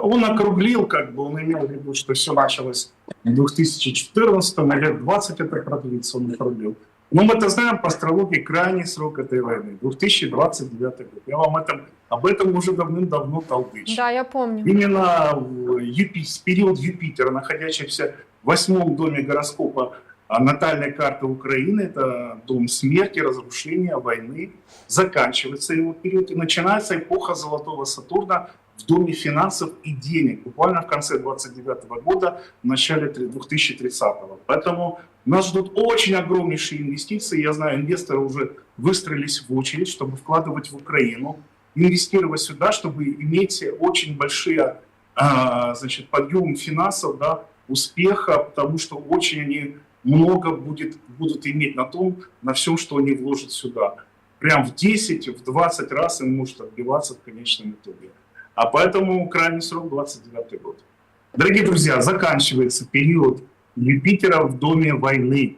Он округлил, как бы он имел в виду, что все началось в 2014 и лет 20 это продлится, он округлил. Но мы это знаем по астрологии крайний срок этой войны, 2029 год. Я вам этом, об этом уже давным-давно толдычу. Да, я помню. Именно в Юпи, период Юпитера, находящийся в восьмом доме гороскопа а натальной карты Украины, это дом смерти, разрушения, войны, заканчивается его период и начинается эпоха Золотого Сатурна в доме финансов и денег, буквально в конце 29 года, в начале 2030 -го. Поэтому нас ждут очень огромнейшие инвестиции. Я знаю, инвесторы уже выстроились в очередь, чтобы вкладывать в Украину, инвестировать сюда, чтобы иметь очень большие а, значит, подъем финансов, да, успеха, потому что очень они много будет, будут иметь на том, на всем, что они вложат сюда. Прям в 10, в 20 раз им может отбиваться в конечном итоге. А поэтому крайний срок 29 год. Дорогие друзья, заканчивается период Юпитера в доме войны.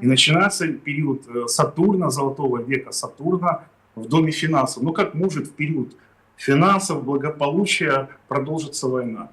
И начинается период э, Сатурна, золотого века Сатурна в доме финансов. Ну как может в период финансов, благополучия продолжиться война?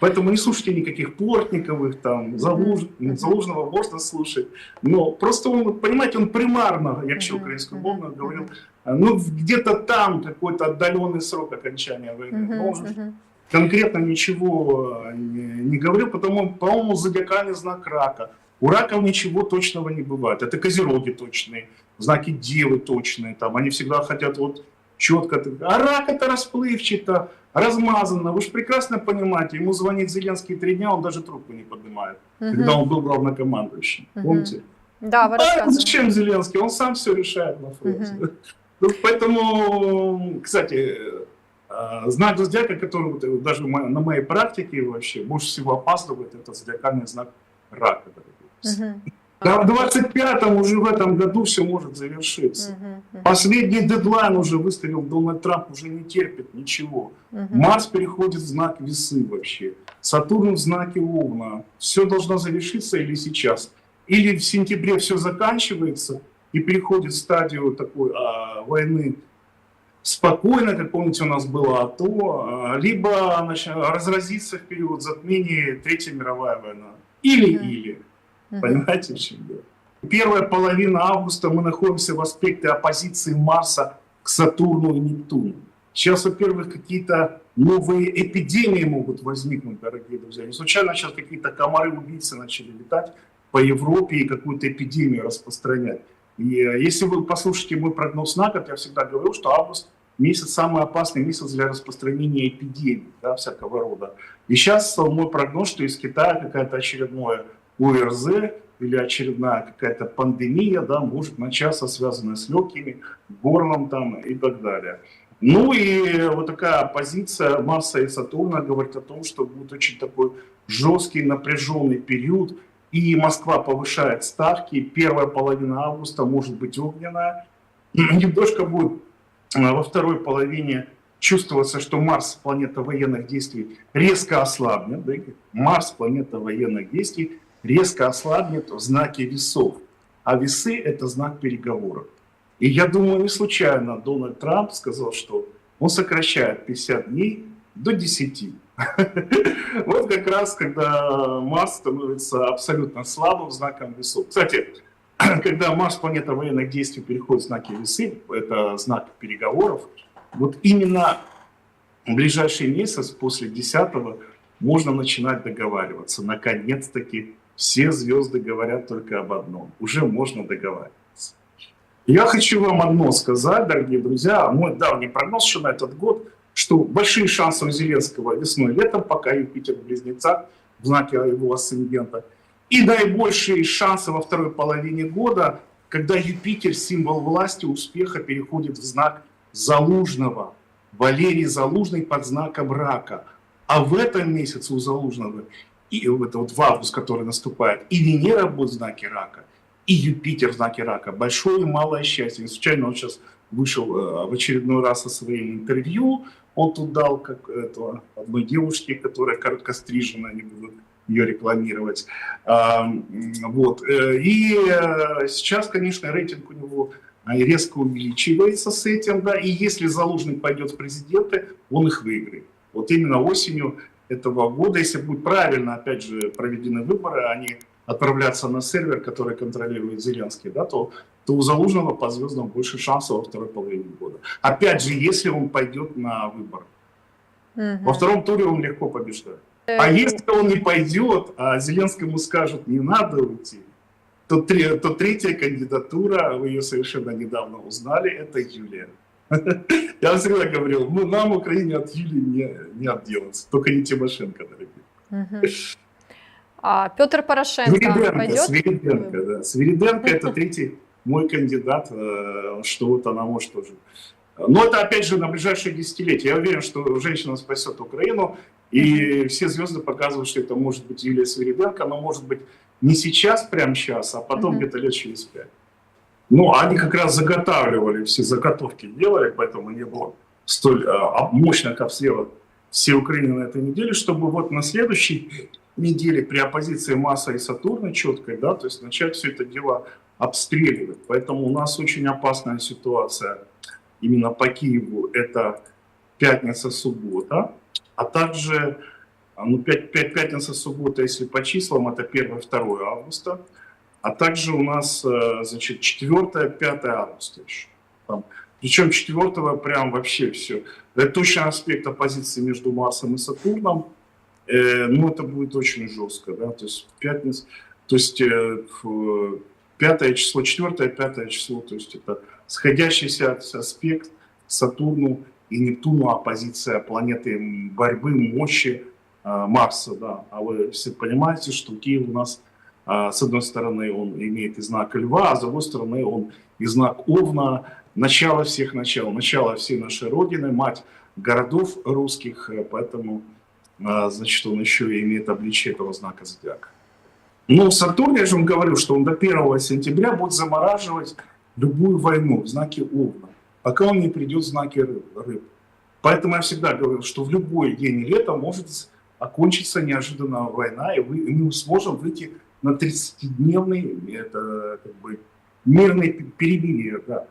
Поэтому не слушайте никаких Плотниковых, там, Залуж... Залужного можно слушать. Но просто он, понимаете, он примарно, я еще украинскую мовно говорил, ну где-то там какой-то отдаленный срок окончания войны. Но он конкретно ничего э, не, не говорил, потому, по-моему, зодиакальный знак рака. У раков ничего точного не бывает. Это козероги точные, знаки девы точные. Там, они всегда хотят вот четко. А рак это расплывчато размазано. Вы же прекрасно понимаете, ему звонит Зеленский три дня, он даже трубку не поднимает, угу. когда он был главнокомандующим. Угу. Помните? Да, вы а зачем Зеленский? Он сам все решает на фронте. Угу. Ну, поэтому, кстати, а, знак зодиака, который даже на моей практике вообще больше всего опаздывает, это зодиакальный знак рака. Угу. Да в 25-м уже в этом году все может завершиться. Uh-huh, uh-huh. Последний дедлайн уже выставил Дональд Трамп, уже не терпит ничего. Uh-huh. Марс переходит в знак весы вообще. Сатурн в знаке Овна. Все должно завершиться или сейчас. Или в сентябре все заканчивается и переходит в стадию такой а, войны спокойно, как помните, у нас было АТО, а, либо значит, разразится в период затмения Третья мировая война. Или-или. Uh-huh. Понимаете, в чем дело? Первая половина августа мы находимся в аспекте оппозиции Марса к Сатурну и Нептуну. Сейчас, во-первых, какие-то новые эпидемии могут возникнуть, дорогие друзья. Не случайно сейчас какие-то комары-убийцы начали летать по Европе и какую-то эпидемию распространять. И э, если вы послушаете мой прогноз на год, я всегда говорю, что август месяц самый опасный месяц для распространения эпидемий, да, всякого рода. И сейчас мой прогноз, что из Китая какая-то очередное ОРЗ или очередная какая-то пандемия, да, может начаться, связанная с легкими, горлом там и так далее. Ну и вот такая позиция Марса и Сатурна говорит о том, что будет очень такой жесткий, напряженный период, и Москва повышает ставки, первая половина августа может быть огненная, немножко будет а, во второй половине чувствоваться, что Марс, планета военных действий, резко ослабнет, да? Марс, планета военных действий, резко ослабнет в знаке весов. А весы – это знак переговоров. И я думаю, не случайно Дональд Трамп сказал, что он сокращает 50 дней до 10. Вот как раз, когда Марс становится абсолютно слабым знаком весов. Кстати, когда Марс, планета военных действий, переходит в знаки весы, это знак переговоров, вот именно в ближайший месяц, после 10 можно начинать договариваться. Наконец-таки все звезды говорят только об одном. Уже можно договариваться. Я хочу вам одно сказать, дорогие друзья. Мой давний прогноз еще на этот год, что большие шансы у Зеленского весной и летом, пока Юпитер в близнецах, в знаке его асцендента. И наибольшие шансы во второй половине года, когда Юпитер, символ власти, успеха, переходит в знак Залужного. Валерий Залужный под знаком рака. А в этом месяце у Залужного и это вот в август, который наступает, и Венера будет в знаке рака, и Юпитер в знаке рака. Большое и малое счастье. Не случайно он сейчас вышел э, в очередной раз со своим интервью. Он тут дал как этого, одной девушке, которая короткострижена, не буду ее рекламировать. А, вот. Э, и э, сейчас, конечно, рейтинг у него резко увеличивается с этим, да, и если Залужный пойдет в президенты, он их выиграет. вот именно осенью этого года, если будут правильно, опять же, проведены выборы, они отправляться на сервер, который контролирует Зеленский, да, то, то у Залужного по звездам больше шансов во второй половине года. Опять же, если он пойдет на выборы. Угу. Во втором туре он легко побеждает. А если он не пойдет, а Зеленскому скажут, не надо уйти, то, три, то третья кандидатура, вы ее совершенно недавно узнали, это Юлия. Я всегда говорил, ну, нам в Украине от Юлии не, не отделаться, только не Тимошенко, дорогие. А Петр Порошенко Свириденко, пойдет? Свириденко, да. Свириденко это третий мой кандидат, э, что вот она может тоже. Но это опять же на ближайшие десятилетия. Я уверен, что женщина спасет Украину, и все звезды показывают, что это может быть Юлия Свириденко, но может быть не сейчас, прямо сейчас, а потом mm-hmm. где-то лет через пять. Ну, они как раз заготавливали, все заготовки делали, поэтому не было столь а, мощных обстрелов всей Украины на этой неделе, чтобы вот на следующей неделе при оппозиции Масса и Сатурна четкой, да, то есть начать все это дело обстреливать. Поэтому у нас очень опасная ситуация именно по Киеву. Это пятница-суббота, а также ну, 5, 5, пятница-суббота, если по числам, это 1-2 августа, а также у нас, э, значит, 4-5 августа еще. Там. Причем 4 прям вообще все. Это точно аспект оппозиции между Марсом и Сатурном. Э, ну, это будет очень жестко, да, то есть пятница, то есть э, пятое число, четвертое, пятое число, то есть это сходящийся аспект Сатурну и Нептуну, оппозиция планеты борьбы, мощи э, Марса, да. А вы все понимаете, что Киев у нас, э, с одной стороны, он имеет и знак Льва, а с другой стороны, он и знак Овна, начало всех начал, начало всей нашей Родины, мать городов русских, э, поэтому, э, значит, он еще и имеет обличие этого знака зодиака. Но Сатурн, я же вам говорю, что он до 1 сентября будет замораживать любую войну в знаке Овна, пока он не придет в знаке рыб. Поэтому я всегда говорил, что в любой день лета может окончиться неожиданно война, и мы сможем выйти на 30-дневный это, как бы, мирный перемирие. Да.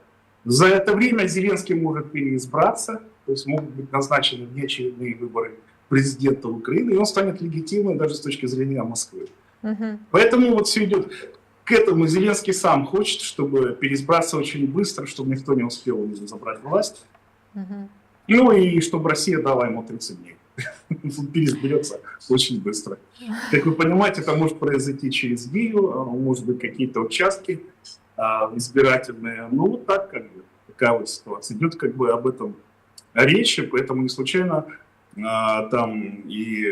За это время Зеленский может переизбраться, то есть могут быть назначены внеочередные выборы президента Украины, и он станет легитимным даже с точки зрения Москвы. Угу. Поэтому вот все идет к этому. Зеленский сам хочет, чтобы переизбраться очень быстро, чтобы никто не успел забрать власть. Угу. Ну и чтобы Россия дала ему 30 дней. Он переизберется очень быстро. Как вы понимаете, это может произойти через Гию, а, может быть какие-то участки а, избирательные. Ну вот так как бы такая вот ситуация. Идет как бы об этом речи, поэтому не случайно а, там и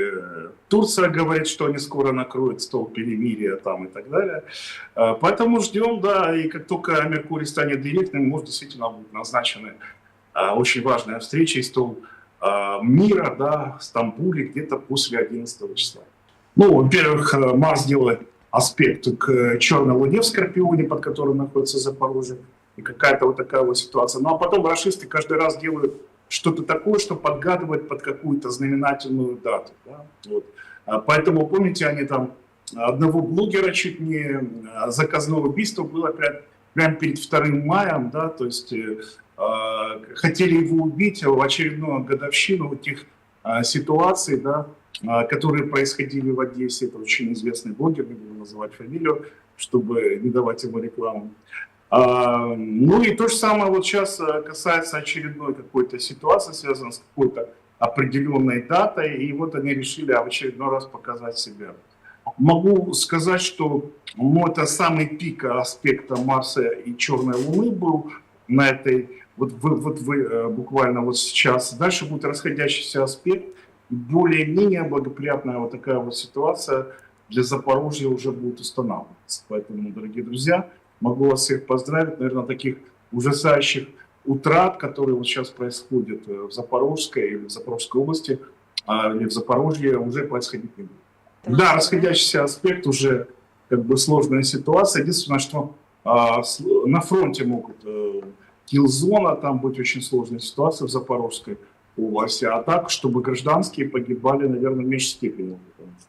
Турция говорит, что они скоро накроют стол перемирия там и так далее. Поэтому ждем, да, и как только Меркурий станет директным, может действительно будут назначены очень важная встреча и стол мира, да, в Стамбуле где-то после 11 числа. Ну, во-первых, Марс делает аспект к черной луне в Скорпионе, под которым находится Запорожье, и какая-то вот такая вот ситуация. Ну, а потом расисты каждый раз делают что-то такое, что подгадывает под какую-то знаменательную дату. Да? Вот. А поэтому, помните, они там одного блогера чуть не а, заказное убийство было прямо, перед 2 маем, да, то есть э, э, хотели его убить в очередную годовщину вот тех э, ситуаций, да, которые происходили в Одессе. Это очень известный блогер, не буду называть фамилию, чтобы не давать ему рекламу. А, ну и то же самое вот сейчас касается очередной какой-то ситуации, связанной с какой-то определенной датой, и вот они решили в очередной раз показать себя. Могу сказать, что ну, это самый пик аспекта Марса и Черной Луны был на этой, вот вы, вот вы э, буквально вот сейчас. Дальше будет расходящийся аспект, более-менее благоприятная вот такая вот ситуация для Запорожья уже будет устанавливаться. Поэтому, дорогие друзья, Могу вас всех поздравить, наверное, таких ужасающих утрат, которые вот сейчас происходят э, в Запорожской или в Запорожской области, а, или в Запорожье, уже происходить не будет. Да, расходящийся аспект уже как бы сложная ситуация. Единственное, что а, на фронте могут э, килзона, там быть очень сложная ситуация в Запорожской области, а так, чтобы гражданские погибали, наверное, в меньшей степени.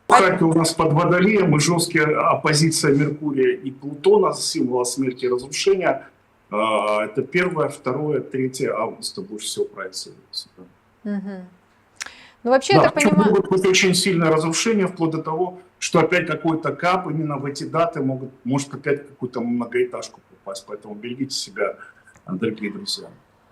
Харьков у нас под водолеем, и жесткая оппозиция Меркурия и Плутона, символа смерти и разрушения. А, это 1, 2, 3 августа больше всего проецируется. Угу. Ну, вообще, да, так понимаю... Может быть очень сильное разрушение, вплоть до того, что опять какой-то кап именно в эти даты могут, может опять какую-то многоэтажку попасть. Поэтому берегите себя, дорогие друзья.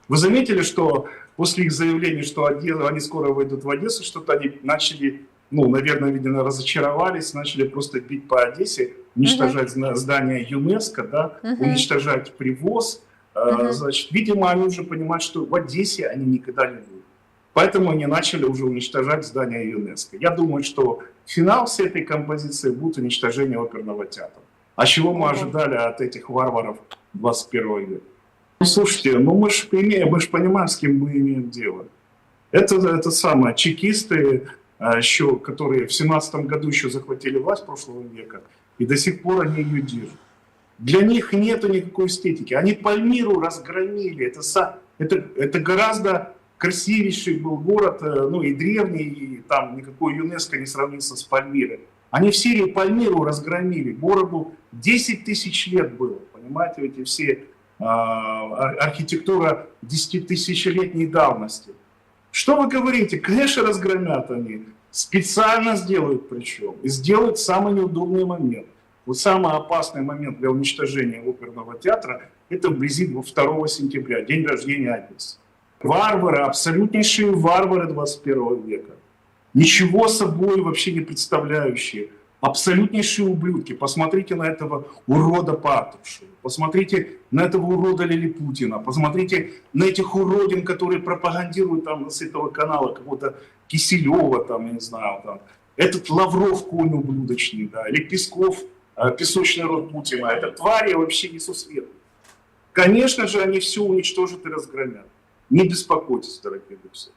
Вы заметили, что после их заявления, что они скоро выйдут в Одессу, что-то они начали, ну, наверное, видимо, разочаровались, начали просто бить по Одессе, уничтожать uh-huh. здания ЮНЕСКо, да, uh-huh. уничтожать привоз. Uh-huh. Значит, видимо, они уже понимают, что в Одессе они никогда не будут. Поэтому они начали уже уничтожать здания ЮНЕСКо. Я думаю, что финал всей этой композиции будет уничтожение оперного театра. А чего мы ожидали от этих варваров 21 века? Ну, слушайте, ну мы же имеем, мы же понимаем, с кем мы имеем дело. Это, это самое, чекисты, а, еще, которые в 17 году еще захватили власть прошлого века, и до сих пор они ее держат. Для них нету никакой эстетики. Они Пальмиру разгромили. Это, это, это гораздо красивейший был город, э, ну и древний, и там никакой ЮНЕСКО не сравнится с Пальмирой. Они в Сирии Пальмиру разгромили. Городу 10 тысяч лет было, понимаете, эти все архитектура 10-тысячелетней давности. Что вы говорите? Конечно, разгромят они. Специально сделают причем. И сделают самый неудобный момент. Вот самый опасный момент для уничтожения оперного театра – это вблизи 2 сентября, день рождения Одессы. Варвары, абсолютнейшие варвары 21 века. Ничего собой вообще не представляющие – абсолютнейшие ублюдки. Посмотрите на этого урода Патрушева, посмотрите на этого урода Лилипутина, посмотрите на этих уродин, которые пропагандируют там с этого канала какого-то Киселева, там, я не знаю, там, этот Лавров конь ублюдочный, да, или Песков, э, песочный род Путина, это твари вообще несусветные. Конечно же, они все уничтожат и разгромят. Не беспокойтесь, дорогие друзья.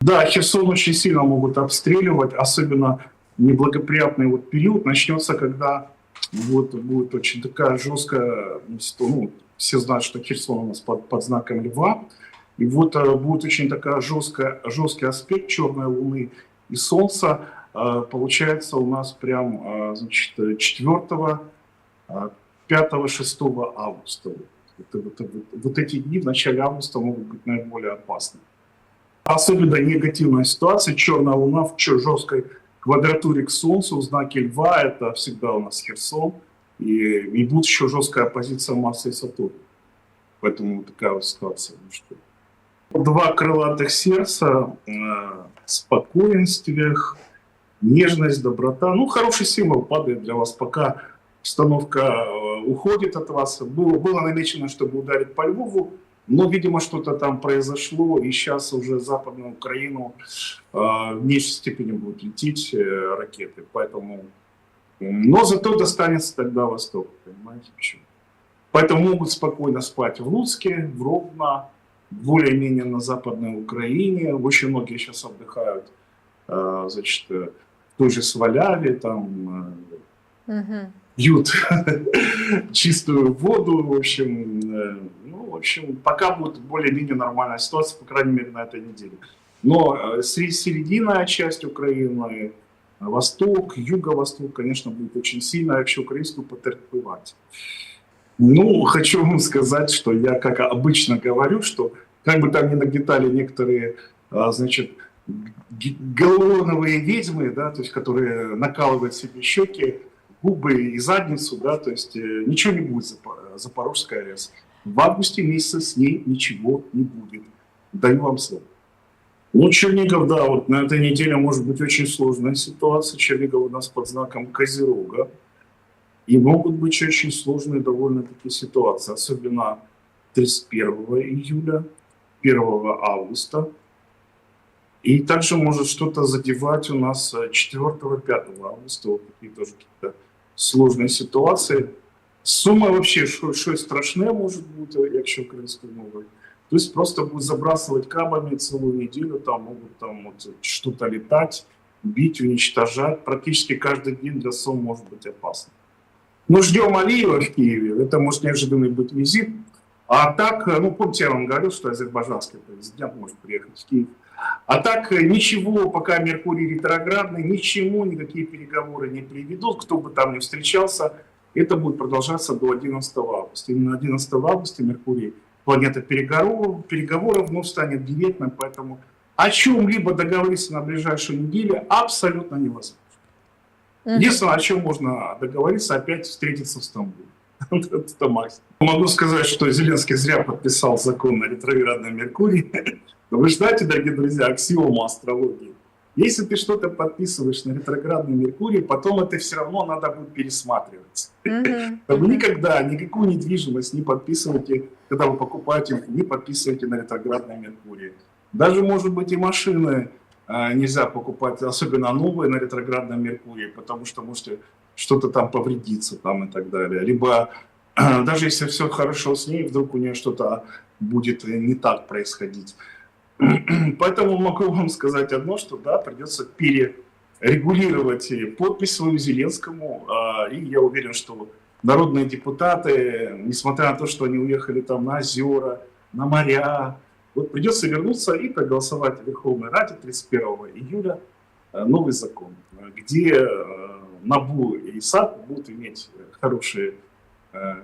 Да, Херсон очень сильно могут обстреливать, особенно неблагоприятный вот период начнется, когда вот будет очень такая жесткая, ну, все знают, что Херсон у нас под, под знаком льва, и вот э, будет очень такая жесткая, жесткий аспект черной луны и солнца, э, получается у нас прям, э, значит, 4, 5, 6 августа. Вот, вот, вот, вот эти дни в начале августа могут быть наиболее опасны. Особенно негативная ситуация, черная луна в жесткой квадратуре к Солнцу в знаке Льва это всегда у нас Херсон. И, и будет еще жесткая оппозиция Марса и Сатурна. Поэтому такая вот ситуация. Ну, что два крылатых сердца, э, спокойствие, нежность, доброта. Ну, хороший символ падает для вас, пока установка э, уходит от вас. Было, было намечено, чтобы ударить по Львову, но, видимо, что-то там произошло, и сейчас уже Западную Украину э, в меньшей степени будут лететь э, ракеты. Поэтому... Но зато достанется тогда Восток, понимаете почему? Поэтому могут спокойно спать в Луцке, в Ровно, более-менее на Западной Украине. Очень многие сейчас отдыхают э, значит, в той же Сваляве, там, угу. пьют чистую воду, в общем, в общем, пока будет более-менее нормальная ситуация, по крайней мере, на этой неделе. Но э, середина часть Украины, восток, юго-восток, конечно, будет очень сильно вообще украинскую потерпевать. Ну, хочу вам сказать, что я, как обычно говорю, что как бы там ни нагнетали некоторые, а, значит, галлоновые ведьмы, да, то есть, которые накалывают себе щеки, губы и задницу, да, то есть э, ничего не будет Запорожская АЭС. В августе месяце с ней ничего не будет. Даю вам слово. Ну, Чернигов, да, вот на этой неделе может быть очень сложная ситуация. Чернигов у нас под знаком Козерога. И могут быть очень сложные довольно-таки ситуации, особенно 31 июля, 1 августа. И также может что-то задевать у нас 4-5 августа, вот такие тоже какие-то сложные ситуации. Сума вообще щось страшне може бути, якщо українською мовою. То есть просто будет забрасывать кабами целую неделю, там могут там вот что-то летать, бить, уничтожать. Практически каждый день для СОМ может быть опасно. Мы ждем Алиева в Киеве, это может неожиданный быть визит. А так, ну помните, я вам говорил, что азербайджанский президент может приехать в Киев. А так ничего, пока Меркурий ретроградный, ничему, никакие переговоры не приведут, кто бы там ни встречался – это будет продолжаться до 11 августа. Именно 11 августа Меркурий, планета переговоров, переговоров вновь станет директным, поэтому о чем-либо договориться на ближайшую неделю абсолютно невозможно. Единственное, о чем можно договориться, опять встретиться в Стамбуле. Это максимум. Могу сказать, что Зеленский зря подписал закон на ретроградном Меркурии. Но вы же знаете, дорогие друзья, аксиому астрологии. Если ты что-то подписываешь на ретроградный Меркурий, потом это все равно надо будет пересматривать. Вы Мгм. никогда никакую недвижимость не подписывайте, когда вы покупаете, не подписывайте на ретроградный Меркурий. Даже, может быть, и машины а, нельзя покупать, особенно новые на ретроградном Меркурии, потому что можете что-то там повредиться там и так далее. Либо даже если все хорошо с ней, вдруг у нее что-то будет не так происходить. Поэтому могу вам сказать одно, что да, придется перерегулировать подпись свою Зеленскому. а, И я уверен, что народные депутаты, несмотря на то, что они уехали там на озера, на моря, вот придется вернуться и проголосовать в Верховной Раде 31 июля э, новый закон, где э, НАБУ и САП будут иметь хорошие э,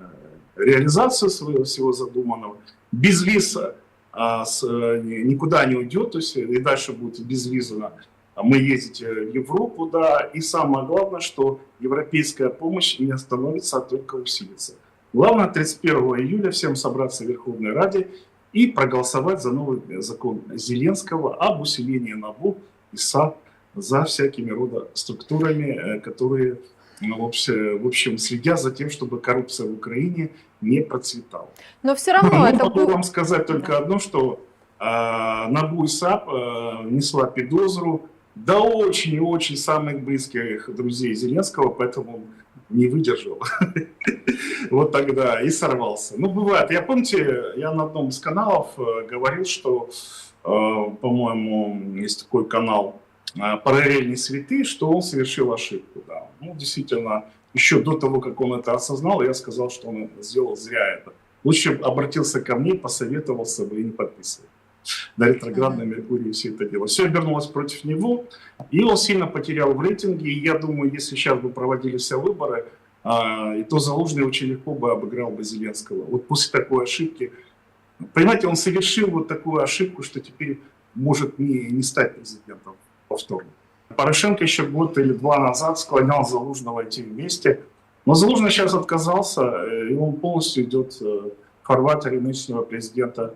реализацию своего всего задуманного. Без виза а, с, э, ни- никуда не уйдет, то есть и дальше будет безвизовно а мы ездить э, в Европу, да, и самое главное, что европейская помощь не остановится, а только усилится. Главное 31 июля всем собраться в Верховной Раде и проголосовать за новый э, закон Зеленского об усилении НАБУ и САП за всякими рода структурами, э, которые в общем- в общем, следят за тем, чтобы коррупция в Украине не процветала. Но все равно Ну, это могу бу- вам сказать только одно, что э, НАБУ и САП э, несла підозру до очень и очень самых близких друзей Зеленского, поэтому не выдержал. Вот тогда и сорвался. Ну, бывает. Я помните, я на одном из каналов э, говорил, что, э, по-моему, есть такой канал «Параллельные святы», что он совершил ошибку. Да. Ну, действительно, еще до того, как он это осознал, я сказал, что он сделал зря это. Лучше обратился ко мне, посоветовался бы и не подписывал. На ретроградном Меркурии все это дело. Все обернулось против него, и он сильно потерял в рейтинге. И я думаю, если сейчас бы проводились все выборы, а, и то Залужный очень легко бы обыграл бы Зеленского. Вот после такой ошибки. Понимаете, он совершил вот такую ошибку, что теперь может не, не стать президентом повторно. Порошенко еще год или два назад склонял Залужного идти вместе. Но Залужный сейчас отказался, э, и он полностью идет э, в фарватере нынешнего президента.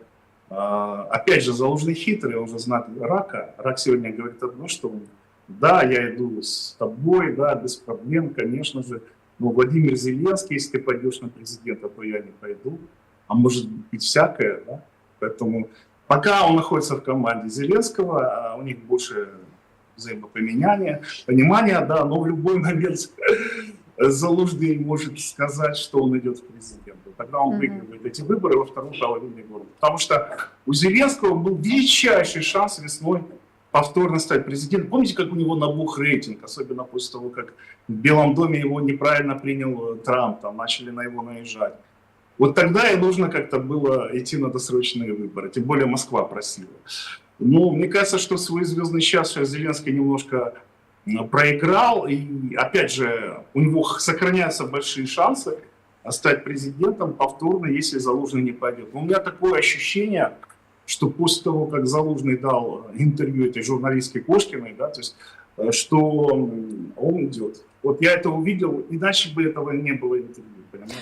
А, Опять же, Залужный хитрый, он же знает Рака. Рак сегодня говорит одно, что он, да, я иду с тобой, да, без проблем, конечно же. Но Владимир Зеленский, если ты пойдешь на президента, то я не пойду. А может быть всякое, да? Поэтому пока он находится в команде Зеленского, а у них больше взаимопоменяния, понимания, да, но в любой момент Залужный может сказать, что он идет в президенты. Тогда он выигрывает эти выборы во второй половине года. Потому что у Зеленского был величайший шанс весной повторно стать президентом. Помните, как у него набух рейтинг, особенно после того, как в Белом доме его неправильно принял э, Трамп, там начали на его наезжать. Вот тогда и нужно как-то было идти на досрочные выборы, тем более Москва просила. Ну, мне кажется, что свой звездный час Зеленский немножко м, проиграл, и опять же, у него сохраняются большие шансы стать президентом повторно, если Залужный не пойдет. Но у меня такое ощущение, что после того, как Залужный дал интервью этой журналистке Кошкиной, да, то есть, э, что он идет. Вот я это увидел, иначе бы этого не было интервью, понимаете?